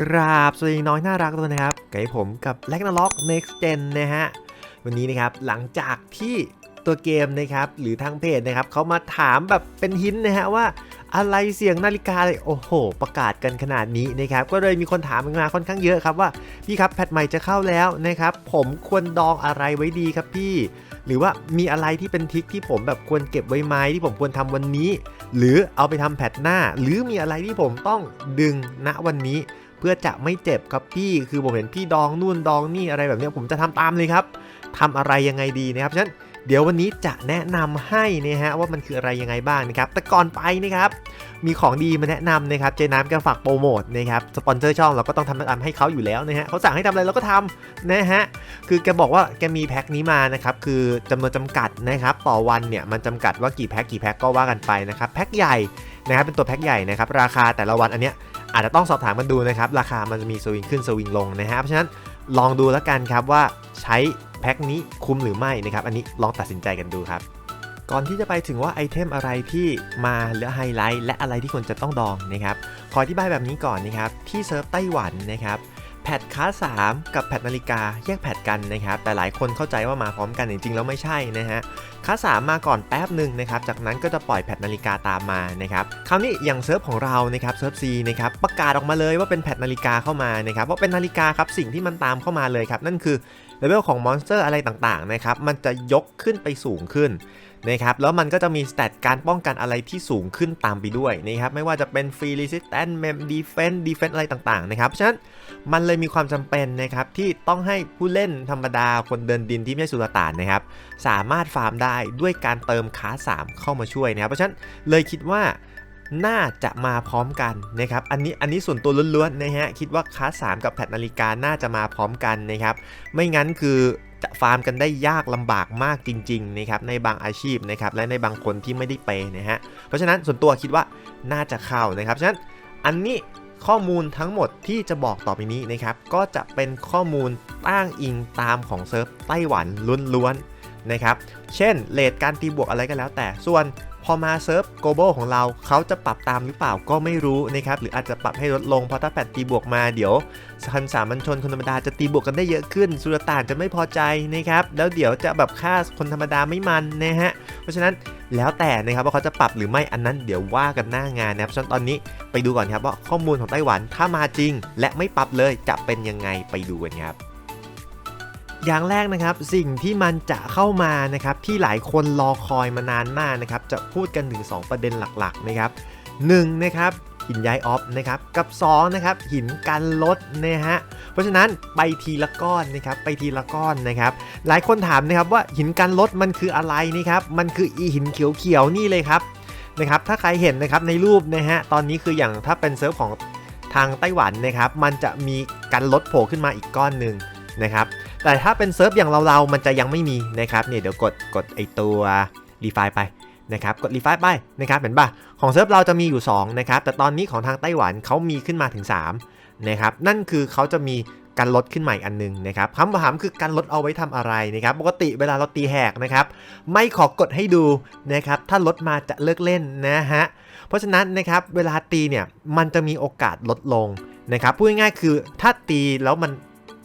กราบสวัสดีน้อยน่ารักทุกคนนะครับกับผมกับ l a g n a r o k Next Gen นะฮะ วันนี้นะครับหลังจากที่ตัวเกมนะครับหรือทางเพจนะครับเขามาถามแบบเป็นหินนะฮะว่าอะไรเสียงนาฬิกาเลยโอ้โห ประกาศกันขนาดนี้นะครับก็เลยมีคนถามมาค่อนข้างเยอะครับว่าพี่ครับแพทใหม่จะเข้าแล้วนะครับผมควรดองอะไรไว้ดีครับพี่ หรือว่ามีอะไรที่เป็นทริคที่ผมแบบควรเก็บไว้ไหมที่ผมควรทำวันนี้ หรือเอาไปทำแพทหน้า หรือมีอะไรที่ผมต้องดึงณวันนี้ เพื่อจะไม่เจ็บครับพี่คือผมเห็นพี่ดองนู่นดองนี่อะไรแบบนี้ผมจะทำตามเลยครับทำอะไรยังไงดีนะครับฉะนั้นเดี๋ยววันนี้จะแนะนำให้นะฮะว่ามันคืออะไรยังไงบ้างนะครับ แต่ก่อนไปนะครับมีของดีมาแนะนำนะครับเจน้ำแกฝากโปรโมทนะครับสปอนเซอร์ช่องเราก็ต้องทำตามให้เขาอยู่แล้วนะฮะเขาสั่งให้ทำอะไรเราก็ทำนะฮะคือแกบอกว่าแกมีแพ็คนี้มานะครับคือจำนวนจำกัดนะครับต่อวันเนี่ยมันจำกัดว่ากี่แพ็คกี่แพ็คก็ว่ากันไปนะครับแพ็คใหญ่นะครับเป็นตัวแพ็คใหญ่นะครับราคาแต่ละวันอันเนี้ย อาจจะต้องสอบถามกันดูนะครับ ราคามันจะมีสวิงขึ้นสวิงลงนะฮะเพราะฉะนั้นลองดูแล้วกันครับว่าใช้แพ็คนี้คุ้มหรือไม่นะครับ อันนี้ลองตัดสินใจกันดูครับ ก่อนที่จะไปถึงว่าไอเทมอะไรที่มาหรือไฮไลท์และอะไรที่ควรจะต้องดองนะครับขออธิบายแบบนี้ก่อนนะครับที่เซิร์ฟไต้หวันนะครับแพทค้า3 กับแพทนาฬิกาแยกแพทกันนะครับ แต่หลายคนเข้าใจว่ามาพร้อมกันจริงๆแล้วไม่ใช่นะฮะ ค้าสามมาก่อนแป๊บหนึ่งนะครับจากนั้นก็จะปล่อยแพทนาฬิกาตามมานะครับคราวนี้อย่างเซิร์ฟของเรานะครับเซิร์ฟซีนะครับประกาศออกมาเลยว่าเป็นแพทนาฬิกาเข้ามานะครับว่าเป็นนาฬิกาครับสิ่งที่มันตามเข้ามาเลยครับนั่นคือเลเวลของมอนสเตอร์อะไรต่างๆนะครับมันจะยกขึ้นไปสูงขึ้น นะครับแล้วมันก็จะมีสเตตการป้องกันอะไรที่สูงขึ้นตามไปด้วยนะครับไม่ว่าจะเป็นฟรี r ิ s ิ s แ a n เมมดีเฟน s ์ดีเฟนอะไรต่างๆนะครับเพราะฉะนั้นมันเลยมีความจำเป็นนะครับที่ต้องให้ผู้เล่นธรรมดาคนเดินดินที่ไม่ใช่สุลต่านนะครับสามารถฟาร์มได้ด้วยการเติมค้า3 เข้ามาช่วยนะครับเพราะฉะนั้นเลยคิดว่าน่าจะมาพร้อมกันนะครับ อันนี้อันนี้ส่วนตัวล้วนๆนะฮะ คิดว่าค้า3กับแพทนาฬิกาน่าจะมาพร้อมกันนะครับ ไม่งั้นคือ จะฟาร์มกันได้ยากลำบากมากจริงๆนะครับในบางอาชีพนะครับและในบางคนที่ไม่ได้เปนะฮะเพราะฉะนั้นส่วนตัวคิดว่าน่าจะเข้านะครับฉะนั้นอันนี้ข้อมูลทั้งหมดที่จะบอกต่อไปนี้นะครับก็จะเป็นข้อมูลตั้งอิงตามของเซิร์ฟไต้หวันล้วนๆนะครับเช่นเลทการตีบวกอะไรก็แล้วแต่ส่วน พอมาเซิร์ฟ global ของเราเขาจะปรับตามหรือเปล่าก็ไม่รู้นะครับ หรืออาจจะปรับให้ลดลงเพราะถ้าแพทตีบวกมาเดี๋ยวคันสามัญชนคนธรรมดาจะตีบวกกันได้เยอะขึ้น สุลต่านจะไม่พอใจนะครับ แล้วเดี๋ยวจะแบบฆ่าคนธรรมดาไม่มันนะฮะ เพราะฉะนั้นแล้วแต่นะครับว่าเขาจะปรับหรือไม่อันนั้นเดี๋ยวว่ากันหน้างานนะครับฉะนั้นตอนนี้ไปดูก่อนครับว่าข้อมูลของไต้หวันถ้ามาจริง และไม่ปรับเลยจะเป็นยังไงไปดูกันครับ อย่างแรกนะครับสิ่งที่มันจะเข้ามานะครับที่หลายคนรอคอยมานานมากนะครับจะพูดกันถึง 2 ประเด็นหลักๆนะครับ1นะครับหินย้ายออฟนะครับกับ2นะครับหินกันลดนะฮะเพราะฉะนั้นไปทีละก้อนนะครับไปทีละก้อนนะครับหลายคนถามนะครับว่าหินกันลดมันคืออะไรนี่ครับมันคืออีหินเขียวๆนี่เลยครับนะครับถ้าใครเห็นนะครับในรูปนะฮะตอนนี้คืออย่างถ้าเป็นเซิร์ฟของทางไต้หวันนะครับมันจะมีกันลดโผล่ขึ้นมาอีกก้อนหนึ่งนะครับ แต่ถ้าเป็นเซิร์ฟอย่างเราๆ มันจะยังไม่มีนะครับเนี่ยเดี๋ยวกดกดไอตัวรีไฟไปนะครับกดรีไฟไปนะครับเห็นปะของเซิร์ฟเราจะมีอยู่ 2 นะครับ แต่ตอนนี้ของทางไต้หวันเขามีขึ้นมาถึง3นะครับนั่นคือเขาจะมีการลดขึ้นใหม่อันหนึงนะครับคำถามคือการลดเอาไว้ทำอะไรนะครับ ปกติเวลาเราตีแหกนะครับ ไม่ขอกดให้ดูนะครับ ถ้าลดมาจะเลิกเล่นนะฮะ เพราะฉะนั้นนะครับเวลาตีเนี่ยมันจะมีโอกาสลดลงนะครับ พูดง่ายๆคือถ้าตีแล้วมัน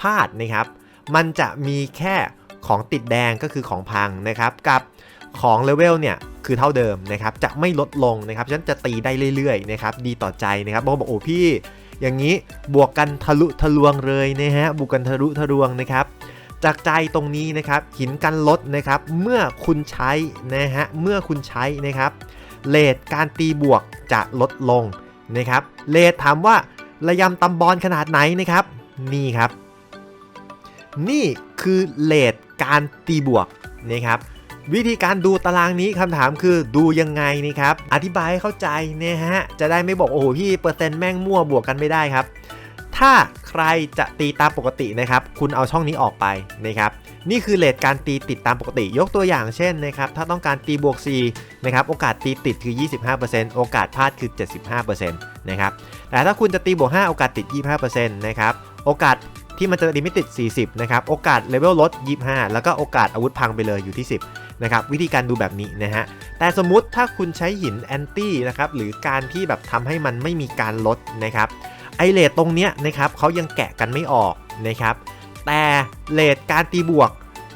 พลาดนะครับ มันจะมีแค่ของติดแดงก็คือของพังนะครับกับของเลเวลเนี่ยคือเท่าเดิมนะครับจะไม่ลดลงนะครับฉะนั้นจะตีได้เรื่อยๆนะครับดีต่อใจนะครับบางคนบอกโอ้พี่ อย่างนี้บวกกันทะลุทะลวงเลยนะฮะบวกกันทะลุทะลวงนะครับจากใจตรงนี้นะครับหินกันลดนะครับเมื่อคุณใช้นะฮะเมื่อคุณใช้นะครับเลทการตีบวกจะลดลงนะครับเลทถามว่าระยำตำบอลขนาดไหนนะครับนี่ครับ นี่คือเลทการตีบวกนะครับวิธีการดูตารางนี้คำถามคือดูยังไงนี่ครับ อธิบายให้เข้าใจนะฮะ จะได้ไม่บอกโอ้โหพี่เปอร์เซ็นต์แม่งมั่วบวกกันไม่ได้ครับ ถ้าใครจะตีตามปกตินะครับ คุณเอาช่องนี้ออกไปนะครับนี่คือเลทการตีติดตามปกติ ยกตัวอย่างเช่นนะครับ ถ้าต้องการตีบวก4นะครับ โอกาสตีติดคือ 25%โอกาสพลาดคือ 75%นะครับ แต่ถ้าคุณจะตีบวก 5 โอกาสติด 25%นะครับ โอกาส ที่มันจะลิมิตติด 40 นะครับ โอกาสเลเวลลด 25 แล้วก็โอกาสอาวุธพังไปเลยอยู่ที่ 10 นะครับ วิธีการดูแบบนี้นะฮะ แต่สมมุติถ้าคุณใช้หินแอนตี้นะครับ หรือการที่แบบทำให้มันไม่มีการลดนะครับ ไอเลทตรงเนี้ยนะครับเขายังแกะกันไม่ออกนะครับ แต่เลทการตีบวก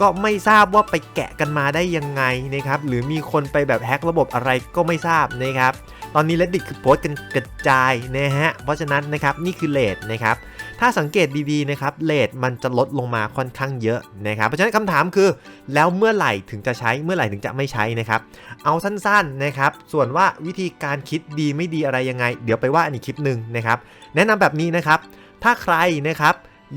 ก็ไม่ทราบว่าไปแกะกันมาได้ยังไงนะครับ หรือมีคนไปแบบแฮกระบบอะไรก็ไม่ทราบนะครับ ตอนนี้ reddit คือโพสต์กันกระจายนะฮะ เพราะฉะนั้นนะครับนี่คือเลทนะครับ ถ้าสังเกตดีๆนะครับเลทมันจะลดลงมาค่อนข้างเยอะนะครับ เพราะฉะนั้นคำถามคือ แล้วเมื่อไหร่ถึงจะใช้เมื่อไหร่ถึงจะไม่ใช้นะครับ เอาสั้นๆนะครับ ส่วนว่าวิธีการคิดดีไม่ดีอะไรยังไง เดี๋ยวไปว่าอันอีกคลิปหนึ่งนะครับ แนะนำแบบนี้นะครับ ถ้าใครนะครับ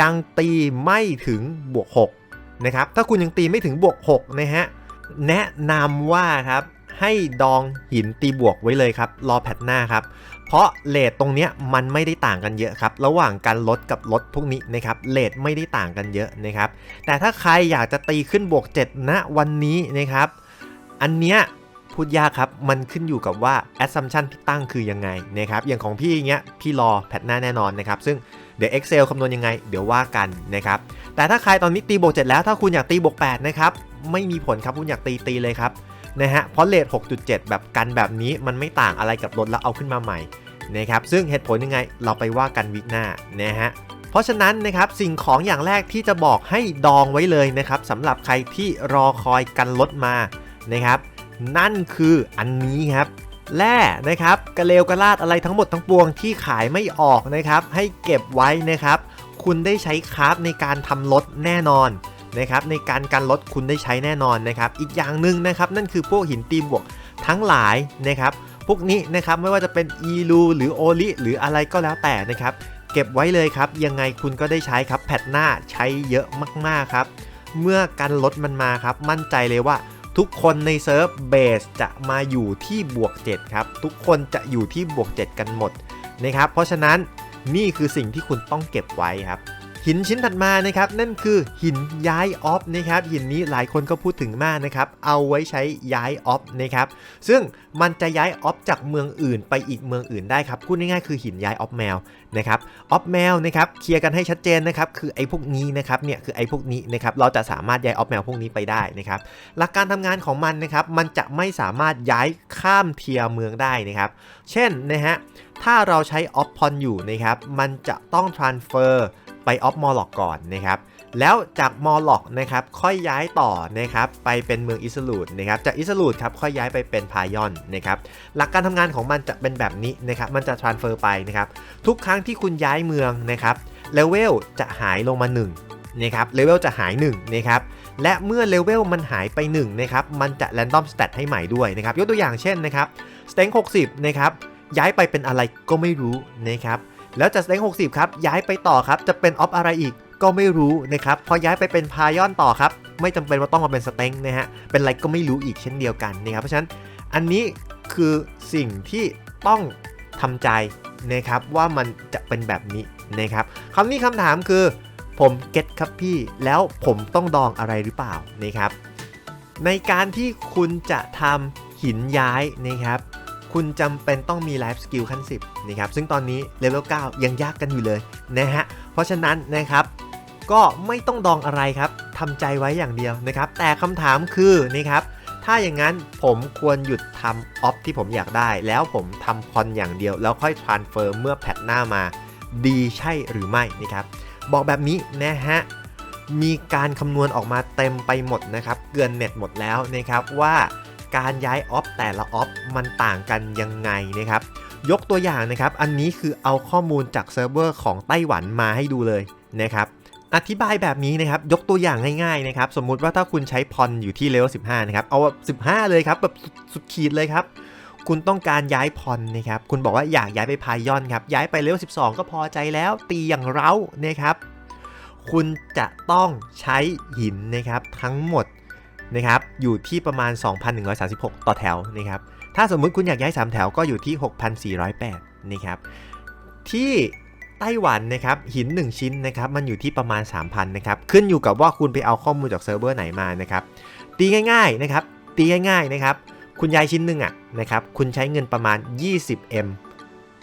ยังตีไม่ถึงบวก6นะครับถ้าคุณยังตีไม่ถึงบวก6นะฮะแนะนำว่าครับให้ดองหินตีบวกไว้เลยครับ รอแพทหน้าครับ เพราะเลทตรงเนี้ยมันไม่ได้ต่างกันเยอะครับ ระหว่างการลดกับลดพวกนี้นะครับเลทไม่ได้ต่างกันเยอะนะครับ แต่ถ้าใครอยากจะตีขึ้นบวก7ณวันนี้นะครับ อันเนี้ยพูดยากครับ มันขึ้นอยู่กับว่า assumption ที่ตั้งคือยังไงนะครับ อย่างของพี่เงี้ย พี่รอแพทหน้าแน่นอนนะครับ ซึ่งเดี๋ยว Excel คำนวณยังไง เดี๋ยวว่ากันนะครับ แต่ถ้าใครตอนนี้ตีบวก 7 แล้ว ถ้าคุณอยากตีบวก 8 นะครับ ไม่มีผลครับ คุณอยากตีตีเลยครับ นะฮะเพราะเลท6.7 แบบกันแบบนี้มันไม่ต่างอะไรกับลดแล้วเอาขึ้นมาใหม่นะครับซึ่งเหตุผลยังไงเราไปว่ากันวิกหน้านะฮะเพราะฉะนั้นนะครับสิ่งของอย่างแรกที่จะบอกให้ดองไว้เลยนะครับสำหรับใครที่รอคอยกันลดมานะครับ นั่นคืออันนี้ครับแร่นะครับกระเลวกระลาดอะไรทั้งหมดทั้งปวงที่ขายไม่ออกนะครับ ให้เก็บไว้นะครับ คุณได้ใช้คราฟในการทำรถแน่นอน นะครับในการกันรถคุณได้ใช้แน่นอนนะครับ อีกอย่างหนึ่งนะครับนั่นคือพวกหินตีบวกทั้งหลายนะครับ พวกนี้นะครับไม่ว่าจะเป็นอีลูหรือโอลิหรืออะไรก็แล้วแต่นะครับ เก็บไว้เลยครับ ยังไงคุณก็ได้ใช้ครับแพทหน้าใช้เยอะมากๆครับ เมื่อกันรถมันมาครับ มั่นใจเลยว่าทุกคนในเซิร์ฟเบสจะมาอยู่ที่บวก 7 ครับ ทุกคนจะอยู่ที่บวก 7 กันหมดนะครับ เพราะฉะนั้นนี่คือสิ่งที่คุณต้องเก็บไว้ครับ หินชิ้นถัดมานะครับนั่นคือหินย้ายออฟนะครับหินนี้หลายคนก็พูดถึงมากนะครับเอาไว้ใช้ย้ายออฟนะครับซึ่งมันจะย้ายออฟจากเมืองอื่น ไปอีกเมืองอื่นได้ครับพูดง่ายๆคือหินย้ายออฟแมวนะครับออฟแมวนะครับเคลียร์กันให้ชัดเจนนะครับคือไอ้พวกนี้นะครับเนี่ยคือไอ้พวกนี้นะครับเราจะสามารถย้ายออฟแมวพวกนี้ไปได้นะครับหลักการทำงานของมันนะครับมันจะไม่สามารถย้ายข้ามเทียร์เมืองได้นะครับเช่นนะฮะถ้าเราใช้ออฟพอนอยู่นะครับมันจะต้อง transfer ไปออฟมอลล็อกก่อนนะครับแล้วจากมอลล็อกนะครับค่อยย้ายต่อนะครับไปเป็นเมืองอิสลูดนะครับจากอิสลูดครับค่อยย้ายไปเป็นพายอนนะครับหลักการทำงานของมันจะเป็นแบบนี้นะครับมันจะ transfer ไปนะครับทุกครั้งที่คุณย้ายเมืองนะครับเลเวลจะหายลงมา1นะครับเลเวลจะหาย1นะครับและเมื่อเลเวลมันหายไป1นะครับมันจะ random stat ให้ใหม่ด้วยนะครับยกตัวอย่างเช่นนะครับ s t a n k 60นะครับย้ายไปเป็นอะไรก็ไม่รู้นะครับ แล้วจากสเต็ง60 ครับ ย้ายไปต่อครับ จะเป็นออฟอะไรอีกก็ไม่รู้นะครับ พอย้ายไปเป็นพายอนต่อครับ ไม่จำเป็นว่าต้องมาเป็นสเต็งนะฮะ เป็นอะไรก็ไม่รู้อีกเช่นเดียวกันนะครับ เพราะฉะนั้นอันนี้คือสิ่งที่ต้องทำใจนะครับว่ามันจะเป็นแบบนี้นะครับคำนี้คำถามคือผมเก็ตครับพี่แล้วผมต้องดองอะไรหรือเปล่านะครับ ในการที่คุณจะทำหินย้ายนะครับ คุณจำเป็นต้องมีไลฟ์สกิลขั้น 10นะครับซึ่งตอนนี้เลเวล9ยังยากกันอยู่เลยนะฮะเพราะฉะนั้นนะครับก็ไม่ต้องดองอะไรครับทำใจไว้อย่างเดียวนะครับ แต่คำถามคือนะครับถ้าอย่างนั้นผมควรหยุดทำออฟที่ผมอยากได้ แล้วผมทำพอนอย่างเดียว แล้วค่อย transfer เมื่อแพทหน้ามา ดีใช่หรือไม่นะครับบอกแบบนี้นะฮะมีการคำนวณออกมาเต็มไปหมดนะครับ เกลือนเน็ตหมดแล้วนะครับว่า การย้ายออฟแต่ละออฟมันต่างกันยังไงนะครับ ยกตัวอย่างนะครับ อันนี้คือเอาข้อมูลจากเซิร์ฟเวอร์ของไต้หวันมาให้ดูเลยนะครับอธิบายแบบนี้นะครับ ยกตัวอย่างง่ายๆนะครับ สมมุติว่าถ้าคุณใช้พรอยู่ที่เลเวล15 นะครับ เอาแบบ15 เลยครับ แบบสุดขีดเลยครับ คุณต้องการย้ายพรนะครับ คุณบอกว่าอยากย้ายไปพายอนครับ ย้ายไปเลเวล12 ก็พอใจแล้ว ตีอย่างเร้านะครับ คุณจะต้องใช้หินนะครับทั้งหมด นะครับอยู่ที่ประมาณ 2,136 ต่อแถวนะครับถ้าสมมุติคุณอยากย้าย 3 แถวก็อยู่ที่ 6,408นะครับที่ไต้หวันนะครับหิน 1 ชิ้นนะครับมันอยู่ที่ประมาณ 3,000นะครับขึ้นอยู่กับว่าคุณไปเอาข้อมูลจากเซิร์ฟเวอร์ไหนมานะครับตีง่ายๆนะครับตีง่ายๆนะครับคุณย้ายชิ้นหนึ่งอะนะครับคุณใช้เงินประมาณ 20M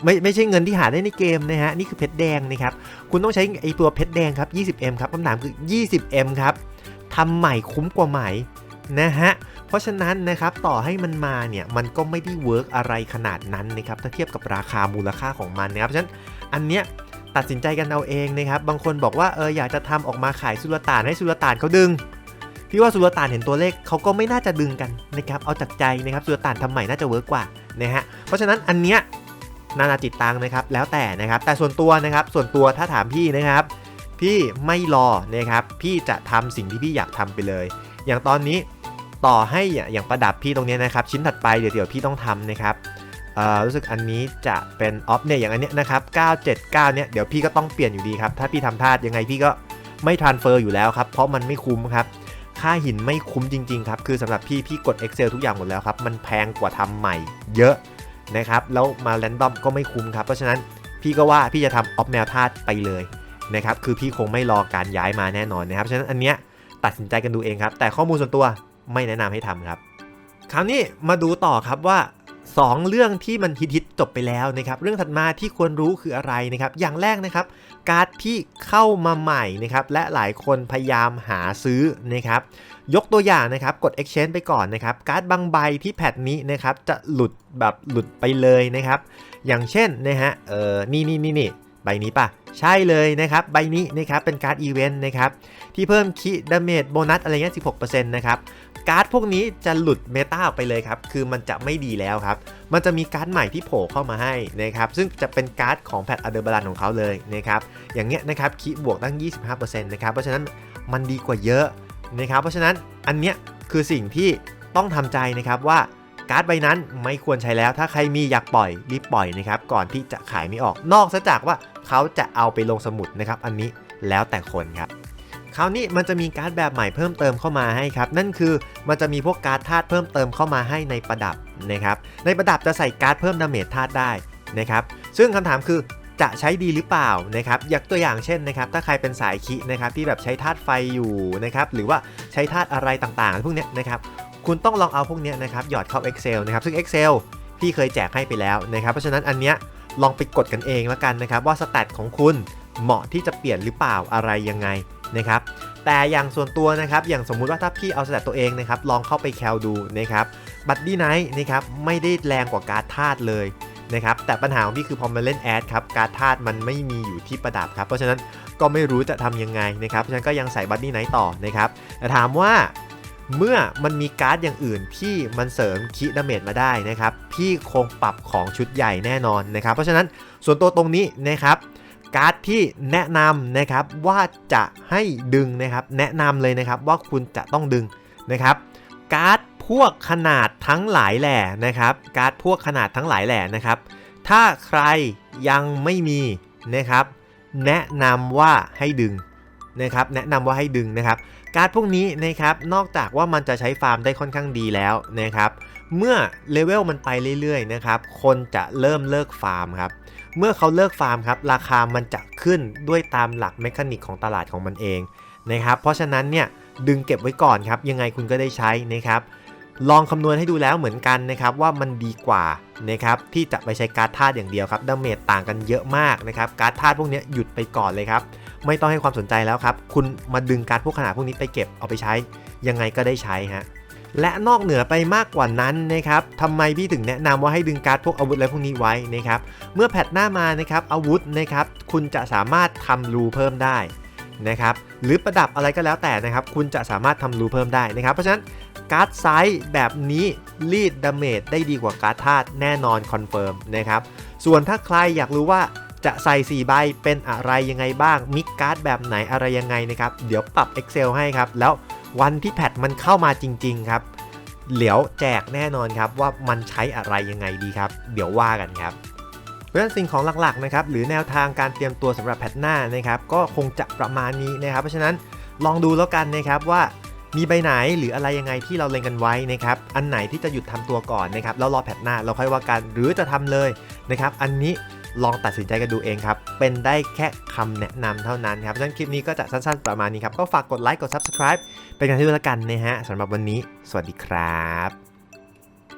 ไม่ไม่ใช่เงินที่หาได้ในเกมนะฮะนี่คือเพชรแดงนะครับคุณต้องใช้ไอตัวเพชรแดงครับ 20M ครับคำถามคือ 20M ครับ ทำใหม่คุ้มกว่าใหม่นะฮะ เพราะฉะนั้นนะครับต่อให้มันมาเนี่ยมันก็ไม่ได้เวิร์กอะไรขนาดนั้นนะครับถ้าเทียบกับราคามูลค่าของมันนะครับเพราะฉะนั้นอันเนี้ยตัดสินใจกันเอาเองนะครับบางคนบอกว่าเอออยากจะทำออกมาขายสุลต่านให้สุลต่านเขาดึงพี่ว่าสุลต่านเห็นตัวเลขเขาก็ไม่น่าจะดึงกันนะครับเอาจากใจนะครับสุลต่านทำใหม่น่าจะเวิร์กกว่านะฮะเพราะฉะนั้นอันเนี้ยนานาจิตตังนะครับแล้วแต่นะครับแต่ส่วนตัวนะครับส่วนตัวถ้าถามพี่นะครับ พี่ไม่รอนะครับพี่จะทำสิ่งที่พี่อยากทำไปเลย อย่างตอนนี้ต่อให้อย่างประดับพี่ตรงนี้นะครับ ชิ้นถัดไปเดี๋ยวเดี๋ยวพี่ต้องทำนะครับรู้สึกอันนี้จะเป็นออฟเนี่ยอย่างอันเนี้ยนะครับ979เนี่ยเดี๋ยวพี่ก็ต้องเปลี่ยนอยู่ดีครับ ถ้าพี่ทำพลาดยังไงพี่ก็ไม่ทรานเฟอร์อยู่แล้วครับ เพราะมันไม่คุ้มครับ ค่าหินไม่คุ้มจริง ๆ ครับ คือสำหรับพี่พี่กด Excel ทุกอย่างหมดแล้วครับ มันแพงกว่าทำใหม่เยอะนะครับ แล้วมาแรนดอมก็ไม่คุ้มครับ เพราะฉะนั้นพี่ก็ว่าพี่จะทำออฟแนวธาตุไปเลย นะครับคือพี่คงไม่รอการย้ายมาแน่นอนนะครับฉะนั้นอันเนี้ยตัดสินใจกันดูเองครับ แต่ข้อมูลส่วนตัวไม่แนะนำให้ทำครับ คราวนี้มาดูต่อครับว่า 2 เรื่องที่มันฮิตๆจบไปแล้วนะครับ เรื่องถัดมาที่ควรรู้คืออะไรนะครับ อย่างแรกนะครับ การ์ดที่เข้ามาใหม่นะครับ และหลายคนพยายามหาซื้อนะครับ ยกตัวอย่างนะครับ กด exchange ไปก่อนนะครับ การ์ดบางใบที่แพทนี้นะครับ จะหลุดแบบหลุดไปเลยนะครับ อย่างเช่นนะฮะ เออนี่นี่นี่นี่ ใบนี้ปะใช่เลยนะครับใบนี้นะครับเป็นการ์ดอีเวนต์นะครับที่เพิ่มคิดาเมจโบนัสอะไรเงี้ย16%นะครับการ์ดพวกนี้จะหลุดเมตาออกไปเลยครับ คือมันจะไม่ดีแล้วครับ มันจะมีการ์ดใหม่ที่โผล่เข้ามาให้นะครับ ซึ่งจะเป็นการ์ดของแพทอเดอร์บาลันของเขาเลยนะครับ อย่างเงี้ยนะครับคิบวกตั้ง 25%นะครับ เพราะฉะนั้นมันดีกว่าเยอะนะครับ เพราะฉะนั้นอันเนี้ยคือสิ่งที่ต้องทำใจนะครับว่าการ์ดใบนั้นไม่ควรใช้แล้ว ถ้าใครมีอยากปล่อยรีบปล่อยนะครับ ก่อนที่จะขายไม่ออก นอกจากว่า เขาจะเอาไปลงสมุดนะครับ อันนี้แล้วแต่คนครับคราวนี้มันจะมีการ์ดแบบใหม่เพิ่มเติมเข้ามาให้ครับ นั่นคือมันจะมีพวกการ์ดธาตุเพิ่มเติมเข้ามาให้ในประดับนะครับ ในประดับจะใส่การ์ดเพิ่มดาเมจธาตุได้นะครับ ซึ่งคำถามคือจะใช้ดีหรือเปล่านะครับยกตัวอย่างเช่นนะครับ ถ้าใครเป็นสายคินะครับที่แบบใช้ธาตุไฟอยู่นะครับ หรือว่าใช้ธาตุอะไรต่างๆ พวกเนี้ยนะครับ คุณต้องลองเอาพวกเนี้ยนะครับหยอดเข้า Excel นะครับ ซึ่ง Excel พี่เคยแจกให้ไปแล้วนะครับ เพราะฉะนั้นอันเนี้ย ลองไปกดกันเองแล้วกันนะครับ ว่าสแตทของคุณเหมาะที่จะเปลี่ยนหรือเปล่าอะไรยังไงนะครับแต่อย่างส่วนตัวนะครับอย่างสมมุติว่าถ้าพี่เอาสแตทตัวเองนะครับลองเข้าไปแคลดูนะครับบัตดี้ไนท์นะครับไม่ได้แรงกว่าการ์ดธาตุเลยนะครับแต่ปัญหาของพี่คือพอมาเล่นแอดครับการ์ดธาตุมันไม่มีอยู่ที่ประดับครับเพราะฉะนั้นก็ไม่รู้จะทำยังไงนะครับเพราะฉะนั้นก็ยังใส่บัตดี้ไนท์ต่อนะครับแต่ถามว่า เมื่อมันมีการ์ดอย่างอื่นที่มันเสริมคิดาเมจมาได้นะครับ พี่คงปรับของชุดใหญ่แน่นอนนะครับ เพราะฉะนั้นส่วนตัวตรงนี้นะครับการ์ดที่แนะนำนะครับว่าจะให้ดึงนะครับ แนะนำเลยนะครับว่าคุณจะต้องดึงนะครับ การ์ดพวกขนาดทั้งหลายแหล่นะครับ การ์ดพวกขนาดทั้งหลายแหล่นะครับ ถ้าใครยังไม่มีนะครับ แนะนำว่าให้ดึงนะครับ แนะนำว่าให้ดึงนะครับ การ์ดพวกนี้นะครับนอกจากว่ามันจะใช้ฟาร์มได้ค่อนข้างดีแล้วนะครับเมื่อเลเวลมันไปเรื่อยๆนะครับคนจะเริ่มเลิกฟาร์มครับเมื่อเขาเลิกฟาร์มครับราคามันจะขึ้นด้วยตามหลักเมคานิกของตลาดของมันเองนะครับเพราะฉะนั้นเนี่ยดึงเก็บไว้ก่อนครับยังไงคุณก็ได้ใช้นะครับ ลองคำนวณให้ดูแล้วเหมือนกันนะครับว่ามันดีกว่านะครับที่จะไปใช้การ์ดธาตุอย่างเดียวครับดาเมจต่างกันเยอะมากนะครับการ์ดธาตุพวกนี้หยุดไปก่อนเลยครับไม่ต้องให้ความสนใจแล้วครับคุณมาดึงการ์ดพวกขนาดพวกนี้ไปเก็บเอาไปใช้ ยังไงก็ได้ใช้ฮะและนอกเหนือไปมากกว่านั้นนะครับทำไมพี่ถึงแนะนำว่าให้ดึงการ์ดพวกอาวุธอะไรพวกนี้ไว้นะครับ เมื่อแพทหน้ามานะครับอาวุธนะครับคุณจะสามารถทำรูเพิ่มได้นะครับหรือประดับอะไรก็แล้วแต่นะครับ คุณจะสามารถทำรูเพิ่มได้นะครับ เพราะฉะนั้น การ์ดไซส์แบบนี้รีดดาเมจได้ดีกว่าการ์ดธาตุแน่นอนคอนเฟิร์มนะครับส่วนถ้าใครอยากรู้ว่าจะใส่ 4 ใบเป็นอะไรยังไงบ้าง มิกการ์ดแบบไหนอะไรยังไงนะครับ เดี๋ยวปรับ Excel ให้ครับ แล้ววันที่แพทมันเข้ามาจริง ๆ ครับเหลียวแจกแน่นอนครับว่ามันใช้อะไรยังไงดีครับ เดี๋ยวว่ากันครับเพราะฉะนั้นสิ่งของหลักๆนะครับหรือแนวทางการเตรียมตัวสำหรับแพทหน้านะครับก็คงจะประมาณนี้นะครับ เพราะฉะนั้นลองดูแล้วกันนะครับว่า มีใบไหนหรืออะไรยังไงที่เราเล็งกันไว้นะครับ อันไหนที่จะหยุดทำตัวก่อนนะครับแล้วรอแพทหน้าเราค่อยว่ากันหรือจะทำเลยนะครับ อันนี้ลองตัดสินใจกันดูเองครับ เป็นได้แค่คำแนะนำเท่านั้นครับฉะนั้นคลิปนี้ก็จะสั้นๆประมาณนี้ครับ ก็ฝากกดไลค์กด subscribe เป็นการที่ด้วกันนะฮะสำหรับวันนี้ สวัสดีครับ